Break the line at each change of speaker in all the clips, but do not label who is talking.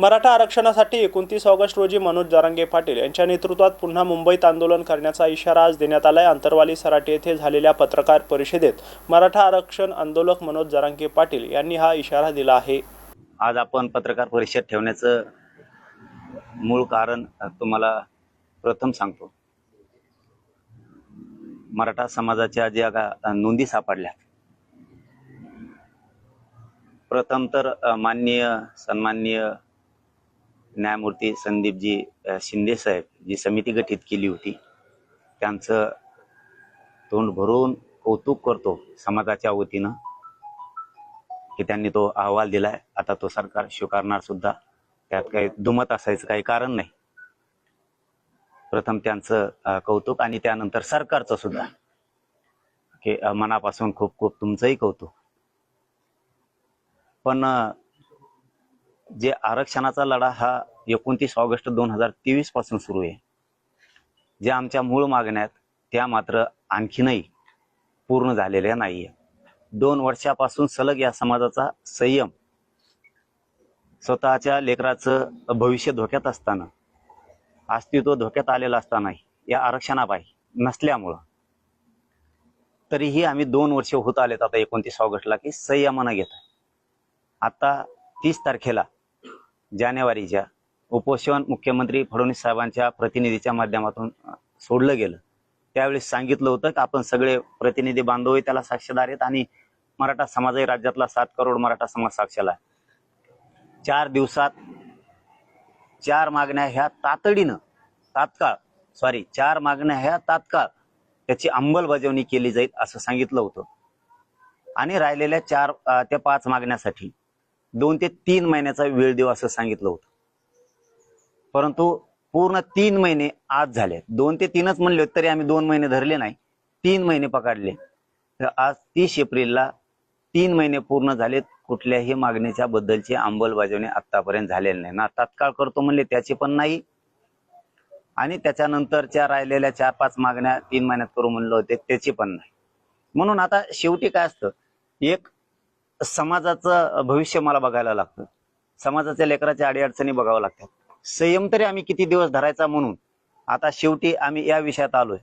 Maratha आरक्षणासाठी एकोणतीस August रोजी मनोज जरांगे पाटील यांच्या नेतृत्वात पुन्हा मुंबईत आंदोलन करण्याचा इशारा आज देण्यात आलाय. अंतरवाली सराटी येथे झालेल्या पत्रकार परिषदेत मराठा आरक्षण आंदोलक मनोज जरांगे पाटील यांनी हा इशारा दिला आहे.
आज आपण पत्रकार परिषद ठेवण्याचं मूळ कारण तुम्हाला प्रथम सांगतो. मराठा समाजाच्या ज्या नोंदी सापडल्या प्रथम तर माननीय सन्माननीय न्यायमूर्ती संदीपजी शिंदे साहेब जी समिती गठीत केली होती त्यांचं तोंड भरून कौतुक करतो समाजाच्या वतीनं. की त्यांनी तो अहवाल दिलाय. आता तो सरकार स्वीकारणार सुद्धा. त्यात काही दुमत असायचं काही कारण नाही. प्रथम त्यांचं कौतुक आणि त्यानंतर सरकारचं सुद्धा. की मनापासून खूप खूप तुमचंही कौतुक. पण जे आरक्षणाचा लढा हा एकोणतीस ऑगस्ट दोन हजार तेवीसपासून सुरू आहे. ज्या आमच्या मूळ मागण्यात त्या मात्र आणखीनही पूर्ण झालेल्या नाहीये. दोन वर्षापासून सलग या समाजाचा संयम स्वतःच्या लेकराचं भविष्य धोक्यात असताना अस्तित्व धोक्यात आलेलं असताना या आरक्षणापायी नसल्यामुळं तरीही आम्ही दोन वर्ष होत आलेत आता एकोणतीस ऑगस्टला की संयमानं घेत आहे आता तीस तारखेला जानेवारीच्या उपोषण मुख्यमंत्री फडणवीस साहेबांच्या प्रतिनिधीच्या माध्यमातून सोडलं गेलं. त्यावेळी सांगितलं होतं की आपण सगळे प्रतिनिधी बांधव त्याला साक्षीदार आहेत आणि मराठा समाजही राज्यातला सात करोड मराठा समाज साक्षीला आहे. चार दिवसात चार मागण्या ह्या तातडीनं तात्काळ सॉरी चार मागण्या ह्या तात्काळ त्याची अंमलबजावणी केली जाईल असं सांगितलं होतं. आणि राहिलेल्या चार ते पाच मागण्यासाठी दोन ते तीन महिन्याचा वेळ देऊ असं सांगितलं होतं. परंतु पूर्ण तीन महिने आज झाले. दोन ते तीनच म्हणले तरी आम्ही दोन महिने धरले नाही. तीन महिने पकडले. तर आज तीस एप्रिलला तीन महिने पूर्ण झालेत. कुठल्याही मागणीच्या बद्दलची अंमलबजावणी आतापर्यंत झालेली नाही. ना तात्काळ करतो म्हणले त्याची पण नाही. आणि त्याच्यानंतरच्या राहिलेल्या चार पाच मागण्या तीन महिन्यात करू म्हणलं होते त्याची पण नाही. म्हणून आता शेवटी काय असतं? एक समाजाचं भविष्य मला बघायला लागतं. समाजाच्या लेकराच्या अडीअडचणी बघाव्या लागतात. संयम तरी आम्ही किती दिवस धरायचा म्हणून आता शेवटी आम्ही या विषयात आलोय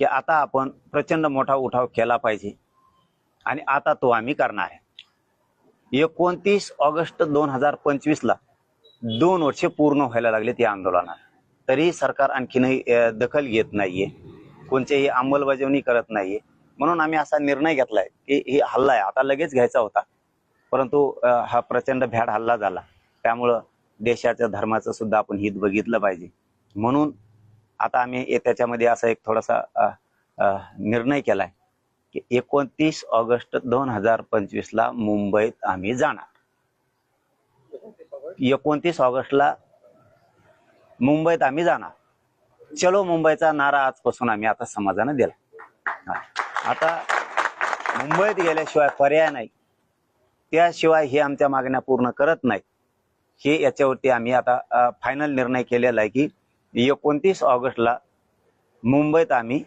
की आता आपण प्रचंड मोठा उठाव केला पाहिजे. आणि आता तो आम्ही करणार आहे. एकोणतीस ऑगस्ट दोन हजार पंचवीस ला दोन वर्षे पूर्ण व्हायला लागले या आंदोलनाला तरीही सरकार आणखीनही दखल घेत नाहीये. कोणत्याही अंमलबजावणी करत नाहीये. म्हणून आम्ही असा निर्णय घेतलाय की ही हल्ला आहे आता लगेच घ्यायचा होता. परंतु हा प्रचंड भ्याड हल्ला झाला. त्यामुळं देशाच्या धर्माचं सुद्धा आपण हित बघितलं पाहिजे. म्हणून आता आम्ही त्याच्यामध्ये असा एक थोडासा निर्णय केलाय की एकोणतीस ऑगस्ट दोन हजार पंचवीस ला मुंबईत आम्ही जाणार. एकोणतीस ऑगस्टला मुंबईत आम्ही जाणार. चलो मुंबईचा नारा आजपासून आम्ही आता समाजानं दिला. हा. आता मुंबईत गेल्याशिवाय पर्याय नाही. त्याशिवाय हे आमच्या मागण्या पूर्ण करत नाही. हे याच्यावरती आम्ही आता फायनल निर्णय केलेला आहे की एकोणतीस ऑगस्टला मुंबईत आम्ही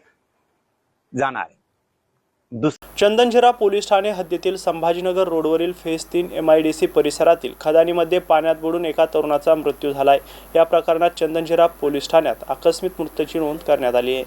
जाणार आहे.
चंदनझिरा पोलीस ठाणे हद्दीतील संभाजीनगर रोडवरील फेज तीन एम आय डी सी परिसरातील खदानीमध्ये पाण्यात बुडून एका तरुणाचा मृत्यू झालाय. या प्रकरणात चंदनझिरा पोलीस ठाण्यात आकस्मिक मृत्यूची नोंद करण्यात आली आहे.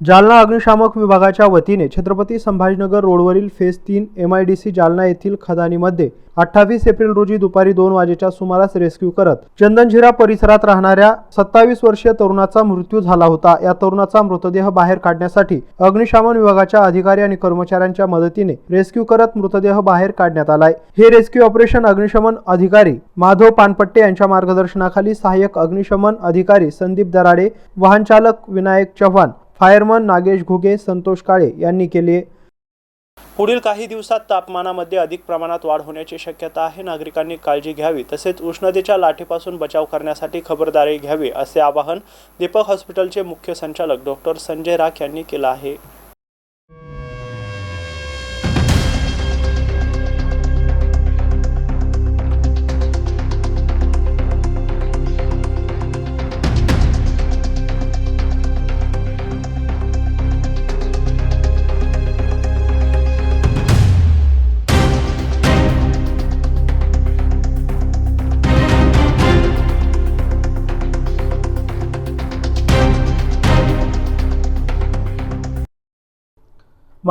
जालना अग्निशामक विभागाच्या वतीने छत्रपती संभाजीनगर रोडवरील फेज तीन M I D C Jalna येथील खदानीमध्ये अठ्ठावीस एप्रिल रोजी दुपारी दोन वाजेच्या सुमारास रेस्क्यू करत चंदनझिरा परिसरात राहणाऱ्या सत्तावीस वर्षीय तरुणाचा मृत्यू झाला होता. या तरुणाचा मृतदेह बाहेर काढण्यासाठी अग्निशामन विभागाच्या अधिकारी आणि कर्मचाऱ्यांच्या मदतीने रेस्क्यू करत मृतदेह बाहेर काढण्यात आलाय. हे रेस्क्यू ऑपरेशन अग्निशमन अधिकारी माधव पानपट्टे यांच्या मार्गदर्शनाखाली सहाय्यक अग्निशमन अधिकारी संदीप दराडे वाहन चालक विनायक चव्हाण फायरमन नागेश घुगे संतोष काळे यांनी केले.
पुढील काही दिवसात तापमानामध्ये अधिक प्रमाणात वाढ होण्याची शक्यता आहे. नागरिकांनी काळजी घ्यावी तसेच उष्णतेच्या लाटेपासून बचाव करण्यासाठी खबरदारी घ्यावी असे आवाहन दीपक हॉस्पिटलचे मुख्य संचालक डॉक्टर संजय राख यांनी केलं आहे.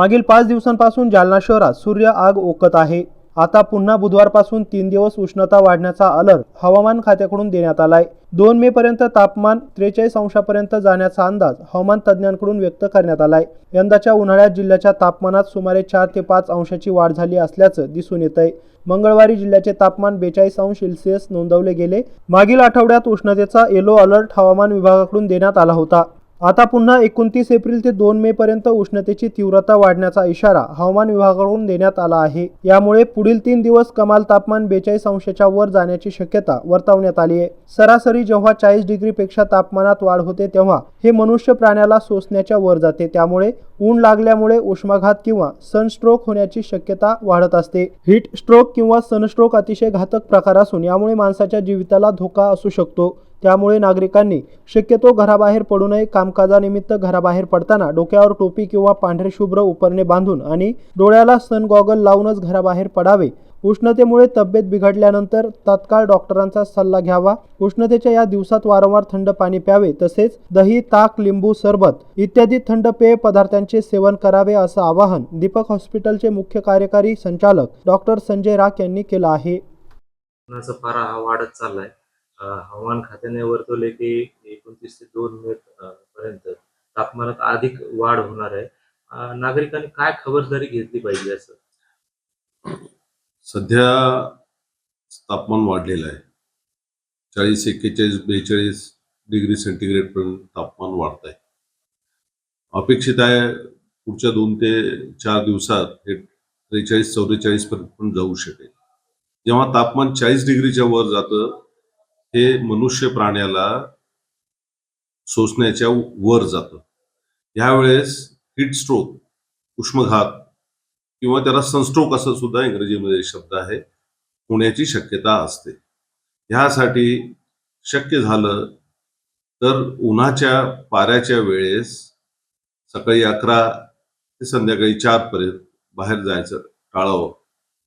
मागील पाच दिवसांपासून जालना शहरात सूर्य आग ओकत आहे. आता पुन्हा बुधवारपासून तीन दिवस उष्णता वाढण्याचा अलर्ट हवामान खात्याकडून देण्यात आलाय. दोन मे पर्यंत तापमान त्रेचाळीस अंशापर्यंत जाण्याचा अंदाज हवामान तज्ज्ञांकडून व्यक्त करण्यात आलाय. यंदाच्या उन्हाळ्यात जिल्ह्याच्या तापमानात सुमारे चार ते पाच अंशाची वाढ झाली असल्याचं दिसून येत आहे मंगळवारी जिल्ह्याचे तापमान बेचाळीस अंश सेल्सिअस नोंदवले गेले. मागील आठवड्यात उष्णतेचा येलो अलर्ट हवामान विभागाकडून देण्यात आला होता. आता पुन्हा एकोणतीस एप्रिल ते दोन मे पर्यंत उष्णतेची तीव्रता वाढण्याचा इशारा हवामान विभागाकडून देण्यात आला आहे. यामुळे पुढील तीन दिवस कमाल तापमान बेचाळीस अंशाच्या वर जाण्याची शक्यता वर्तवण्यात आली आहे. सरासरी जेव्हा चाळीस डिग्रीपेक्षा तापमानात वाढ होते तेव्हा हे मनुष्य प्राण्याला सोसण्याच्या वर जाते. त्यामुळे ऊन लागल्यामुळे उष्माघात किंवा सनस्ट्रोक होण्याची शक्यता वाढत असते. हीट स्ट्रोक किंवा सनस्ट्रोक अतिशय घातक प्रकार असून यामुळे माणसाच्या जीविताला धोका असू शकतो. त्यामुळे नागरिकांनी शक्यतो घराबाहेर पडू नये. कामकाजानिमित्त घराबाहेर पडताना डोक्यावर टोपी किंवा पांढरे शुभ्र उपरणे बांधून आणि डोळ्याला सन गॉगल लावूनच घराबाहेर पडावे. उष्णतेमुळे तब्येत बिघडल्यानंतर तात्काळ डॉक्टरांचा सल्ला घ्यावा. उष्णतेच्या या दिवसात वारंवार थंड पाणी प्यावे तसेच दही ताक लिंबू सरबत इत्यादी थंड पेय पदार्थांचे सेवन करावे असं आवाहन दीपक हॉस्पिटलचे मुख्य कार्यकारी संचालक डॉक्टर संजय राख यांनी केलं आहे.
फार वाढत चाललाय. हवामान खात्याने वर्तवले की एकोणतीस ते दोन मे पर्यंत तापमानात अधिक वाढ होणार आहे. नागरिकांनी काय खबरदारी घेतली पाहिजे असं?
सध्या तापमान वाढलेलं आहे. चाळीस एक्केचाळीस बेचाळीस डिग्री सेंटीग्रेड पर्यंत तापमान वाढत आहे. अपेक्षित आहे पुढच्या दोन ते चार दिवसात हे त्रेचाळीस चौवेचाळीस पर्यंत पण जाऊ शकेल. जेव्हा तापमान चाळीस डिग्रीच्या वर जातं हे मनुष्य प्राण्याला सोसण्याच्या वर जातं. ह्यावेळेस हिट स्ट्रोक उष्मघात किंवा त्याला सनस्ट्रोक असं सुद्धा इंग्रजीमध्ये शब्द आहे होण्याची शक्यता असते. ह्यासाठी शक्य झालं तर उन्हाच्या पाऱ्याच्या वेळेस सकाळी अकरा ते संध्याकाळी चार पर्यंत बाहेर जायचं टाळावं.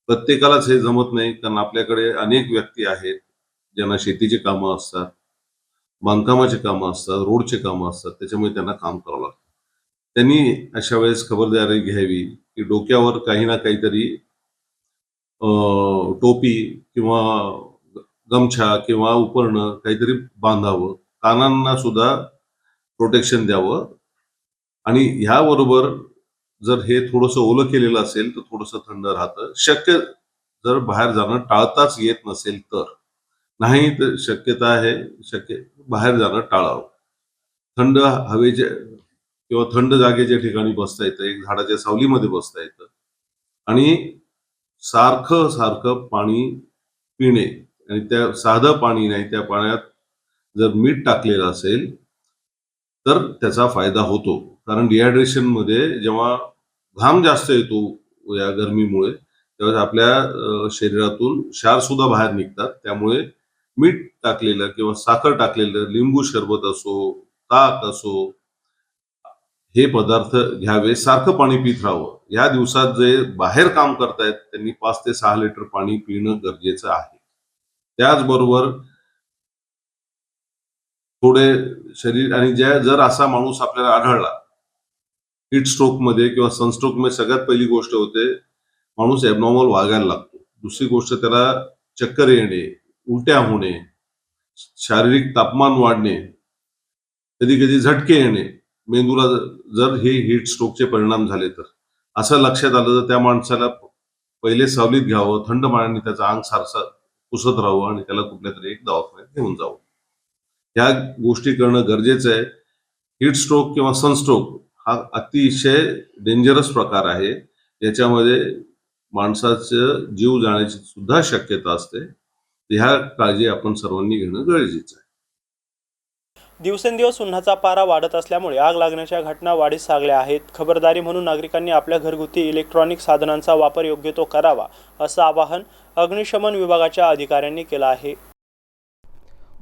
प्रत्येकालाच हे जमत नाही कारण आपल्याकडे अनेक व्यक्ती आहेत ज्यांना शेतीची कामं असतात बांधकामाचे कामं असतात रोडचे कामं असतात त्याच्यामुळे त्यांना काम करावं लागतं. त्यांनी अशा वेळेस खबरदारी घ्यावी की डोक्यावर काही ना काहीतरी टोपी किंवा गमछा किंवा उपरणं काहीतरी बांधावं. कानांना सुद्धा प्रोटेक्शन द्यावं. आणि ह्याबरोबर जर हे थोडंसं ओलं केलेलं असेल तर थोडंसं थंड राहतं. शक्य जर बाहेर जाणं टाळताच येत नसेल तर. नाही तर शक्यता आहे शक्य बाहेर जाणं टाळावं. थंड हवेच्या किंवा थंड जागेच्या ठिकाणी बसता येतं एक झाडाच्या सावलीमध्ये बसता येतं. आणि सारखं सारखं पाणी पिणे आणि त्या साधं पाणी नाही त्या पाण्यात जर मीठ टाकलेलं असेल तर त्याचा फायदा होतो. कारण डिहायड्रेशनमध्ये जेव्हा घाम जास्त येतो या गरमीमुळे तेव्हा आपल्या शरीरातून क्षार सुद्धा बाहेर निघतात. त्यामुळे मीठ टाकलेलं किंवा साखर टाकलेलं लिंबू सरबत असो ताक असो हे पदार्थ घ्यावे सारखं पाणी पित राहावं. या दिवसात जे बाहेर काम करतायत त्यांनी पाच ते सहा लिटर पाणी पिणं गरजेचं आहे. त्याचबरोबर थोडे शरीर आणि ज्या जर असा माणूस आपल्याला आढळला हिट स्ट्रोकमध्ये किंवा सनस्ट्रोकमध्ये सगळ्यात पहिली गोष्ट होते माणूस एबनॉर्मल वागायला लागतो. दुसरी गोष्ट त्याला चक्कर येणे उलट्या होणे शारीरिक तापमान वाढणे कधी कधी झटके येणे मेंदूला जर हे हीट स्ट्रोकचे परिणाम झाले तर. असं लक्षात आलं तर त्या माणसाला पहिले सावलीत घ्यावं थंड पाण्याने त्याचा अंग सारसा पुसत राहावं आणि त्याला कुठल्या तरी एक दवाखान्यात घेऊन जावं. ह्या गोष्टी करणं गरजेचं आहे. हीट स्ट्रोक किंवा सनस्ट्रोक हा अतिशय डेंजरस प्रकार आहे. याच्यामध्ये माणसाचं जीव जाण्याची सुद्धा शक्यता असते. ह्या काळजी आपण सर्वांनी घेणं गरजेचं आहे.
दिवसेंदिवस उन्हाचा पारा वाढत असल्यामुळे आग लागण्याच्या घटना वाढीस लागल्या आहेत. खबरदारी म्हणून नागरिकांनी आपल्या घरगुती इलेक्ट्रॉनिक साधनांचा वापर योग्य तो करावा असं आवाहन अग्निशमन विभागाच्या अधिकाऱ्यांनी केलं आहे.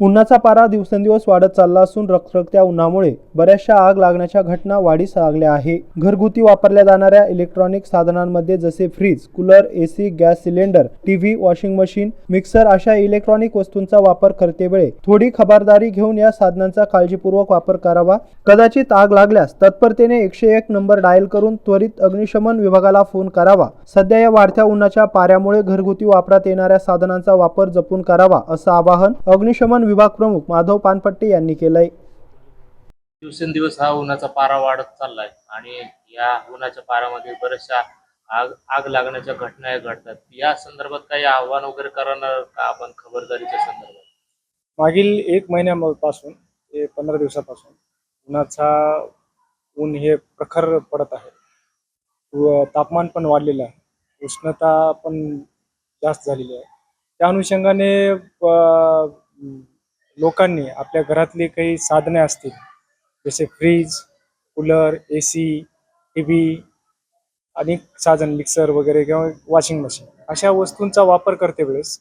उन्हाचा पारा दिवसेंदिवस वाढत चालला असून रखरखत्या उन्हामुळे बऱ्याचशा आग लागण्याच्या घटना वाढीस लागल्या आहे. घरगुती वापरल्या जाणाऱ्या इलेक्ट्रॉनिक साधनांमध्ये जसे fridge cooler AC gas cylinder TV washing machine mixer अशा इलेक्ट्रॉनिक वस्तूंचा वापर करते वेळे थोडी खबरदारी घेऊन या साधनांचा काळजीपूर्वक वापर करावा. कदाचित आग लागल्यास तत्परतेने एकशे एक नंबर डायल करून त्वरित अग्निशमन विभागाला फोन करावा. सध्या या वाढत्या उन्हाच्या पाऱ्यामुळे घरगुती वापरात येणाऱ्या साधनांचा वापर जपून करावा असं आवाहन अग्निशमन विभाग प्रमुख माधव पानपट्टे यांनी केलंय.
दिवसेंदिवस हा उन्हाचा पारा वाढत चाललाय आणि या उन्हाच्या पारामध्ये बऱ्याचशा आग आग लागण्याच्या घटना घडतात. या संदर्भात काही आव्हान वगैरे करणार का आपण खबरदारीच्या संदर्भात?
मागील एक महिन्यापासून ते पंधरा दिवसापासून उन्हाचा ऊन हे प्रखर पडत आहे. व तापमान पण वाढलेलं आहे. उष्णता पण जास्त झालेली आहे. त्या अनुषंगाने लोकांनी आपल्या घरातली काही साधने असतील जसे fridge cooler A C T V अनेक साधन मिक्सर वगैरे किंवा वॉशिंग मशीन अशा वस्तूंचा वापर करते वेळेस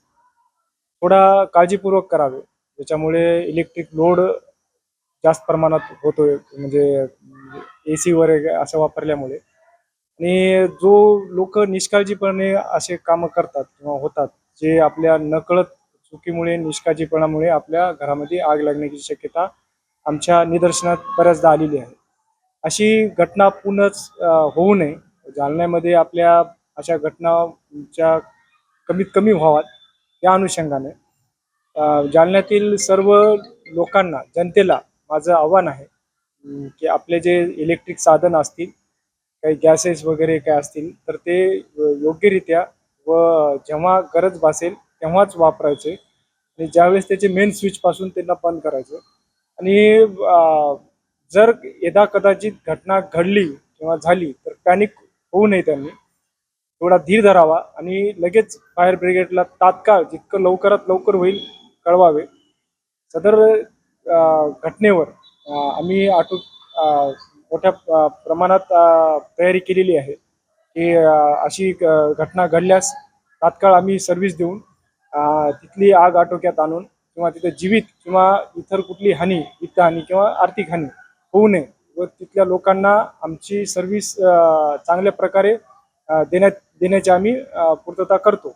थोडा काळजीपूर्वक करावे ज्याच्यामुळे इलेक्ट्रिक लोड जास्त प्रमाणात होतो म्हणजे ए सी वगैरे असं वापरल्यामुळे. आणि जो लोक निष्काळजीपणे असे कामं करतात किंवा होतात जे आपल्या नकळत चुकीमुळे निष्काळजीपणामुळे आपल्या घरामध्ये आग लागण्याची शक्यता आमच्या निदर्शनात बऱ्याचदा आलेली आहे. अशी घटना पुनच होऊ नये. जालन्यामध्ये आपल्या अशा घटनाच्या कमीत कमी व्हाव्यात या अनुषंगाने. जालन्यातील सर्व लोकांना जनतेला माझं आव्हान आहे की आपले जे इलेक्ट्रिक साधन असतील काही गॅसेस वगैरे काय असतील तर ते योग्यरित्या व जेव्हा गरज भासेल तेव्हाच वापरायचे. आणि ज्यावेळेस त्याचे मेन स्विचपासून त्यांना बंद करायचे. आणि जर यदा कदाचित घटना घडली किंवा झाली तर पॅनिक होऊ नये त्यांनी. थोडा धीर धरावा आणि लगेच फायर ब्रिगेडला तात्काळ जितकं लवकरात लवकर होईल कळवावे. सदर घटनेवर आम्ही आटू मोठ्या प्रमाणात तयारी केलेली आहे. की अशी घटना घडल्यास तात्काळ आम्ही सर्व्हिस देऊन तिथली आग आटोक्यात आणून किंवा तिथे जीवित किंवा इतर कुठली हानी वित्तहानी किंवा आर्थिक हानी होऊ नये व तिथल्या लोकांना आमची सर्व्हिस चांगल्या प्रकारे देण्यात देण्याची आम्ही पूर्तता करतो.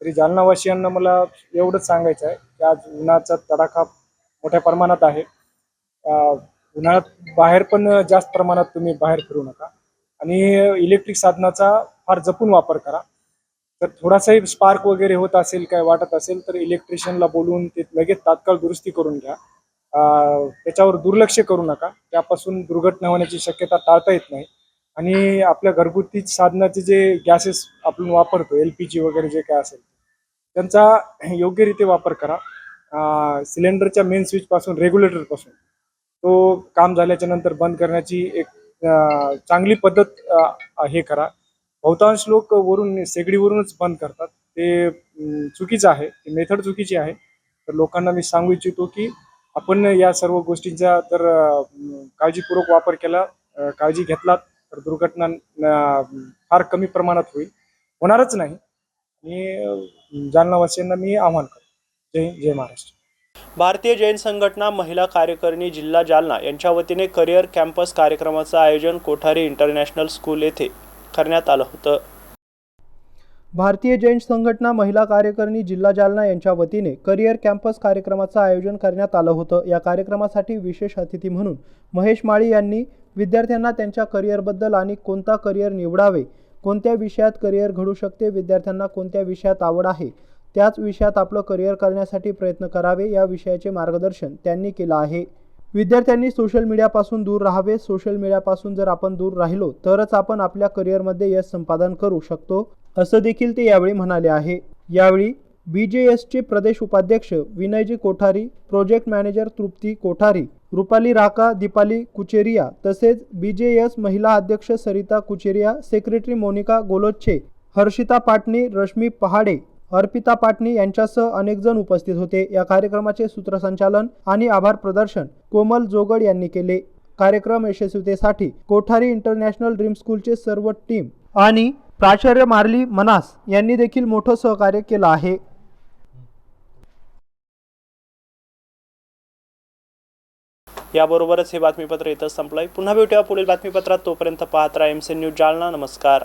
तरी जालनावासियांना मला एवढंच सांगायचं आहे की आज उन्हाचा तडाखा मोठ्या प्रमाणात आहे. उन्हाळ्यात बाहेर पण जास्त प्रमाणात तुम्ही बाहेर फिरू नका आणि इलेक्ट्रिक साधनाचा फार जपून वापर करा. तर थोडासाही स्पार्क वगैरे होत असेल काय वाटत असेल तर इलेक्ट्रिशियनला बोलून ते लगेच तात्काळ दुरुस्ती करून घ्या. त्याच्यावर दुर्लक्ष करू नका. त्यापासून दुर्घटना होण्याची शक्यता टाळता येत नाही. आणि आपल्या घरगुती साधनाचे जे गॅसेस आपण वापरतो एल पी जी वगैरे जे काय असेल त्यांचा योग्यरीत्या वापर करा. सिलेंडरच्या मेन स्विचपासून रेग्युलेटरपासून तो काम झाल्याच्यानंतर बंद करण्याची एक चांगली पद्धत हे करा. बहुतांश लोक वरून शेगडीवरूनच बंद करतात. ते चुकीचं आहे. ते मेथड चुकीची आहे. तर लोकांना मी सांगू इच्छितो की आपण या सर्व गोष्टींचा तर काळजीपूर्वक वापर केला काळजी घेतलात तर दुर्घटना फार कमी प्रमाणात होईल. होणारच नाही. आणि जालनावासियांना मी आव्हान करतो. जय जय महाराष्ट्र.
भारतीय जैन संघटना महिला कार्यकारिणी जिल्हा जालना यांच्या वतीने करिअर कॅम्पस कार्यक्रमाचं आयोजन कोठारी इंटरनॅशनल स्कूल येथे करण्यात आलं होतं.
भारतीय जैन संघटना महिला कार्यकारिणी जिल्हा जालना यांच्या वतीने करिअर कॅम्पस कार्यक्रमाचं आयोजन करण्यात आलं होतं. या कार्यक्रमासाठी विशेष अतिथी म्हणून महेश माळी यांनी विद्यार्थ्यांना त्यांच्या करिअरबद्दल आणि कोणता करिअर निवडावे कोणत्या विषयात करिअर घडू शकते विद्यार्थ्यांना कोणत्या विषयात आवड आहे त्याच विषयात आपलं करिअर करण्यासाठी प्रयत्न करावे या विषयाचे मार्गदर्शन त्यांनी केलं आहे. विद्यार्थ्यांनी सोशल मीडियापासून दूर राहावे. सोशल मीडियापासून जर आपण दूर राहिलो तरच आपण आपल्या करिअरमध्ये यश संपादन करू शकतो. असं देखील ते यावेळी म्हणाले आहे. यावेळी बी जे एसचे प्रदेश उपाध्यक्ष विनयजी कोठारी प्रोजेक्ट मॅनेजर तृप्ती कोठारी रुपाली राका दीपाली कुचेरिया तसेच बी जे एस महिला अध्यक्ष सरिता कुचेरिया सेक्रेटरी मोनिका गोलोच्छे हर्षिता पाटणी रश्मी पहाडे अर्पिता पाटणी यांच्यासह अनेक जण उपस्थित होते. या कार्यक्रमाचे सूत्रसंचालन आणि आभार प्रदर्शन कोमल जोगड यांनी केले. कार्यक्रम यशस्वीतेसाठी कोठारी इंटरनॅशनल ड्रीम स्कूलचे सर्व टीम आणि प्राचार्य मार्ली मनास यांनी देखील मोठं सहकार्य केलं आहे.
याबरोबरच हे बातमीपत्र इथं संपलंय. पुन्हा भेटूया पुढील बातमीपत्रात. तोपर्यंत पाहत राहा एम सी न्यूज जालना. नमस्कार.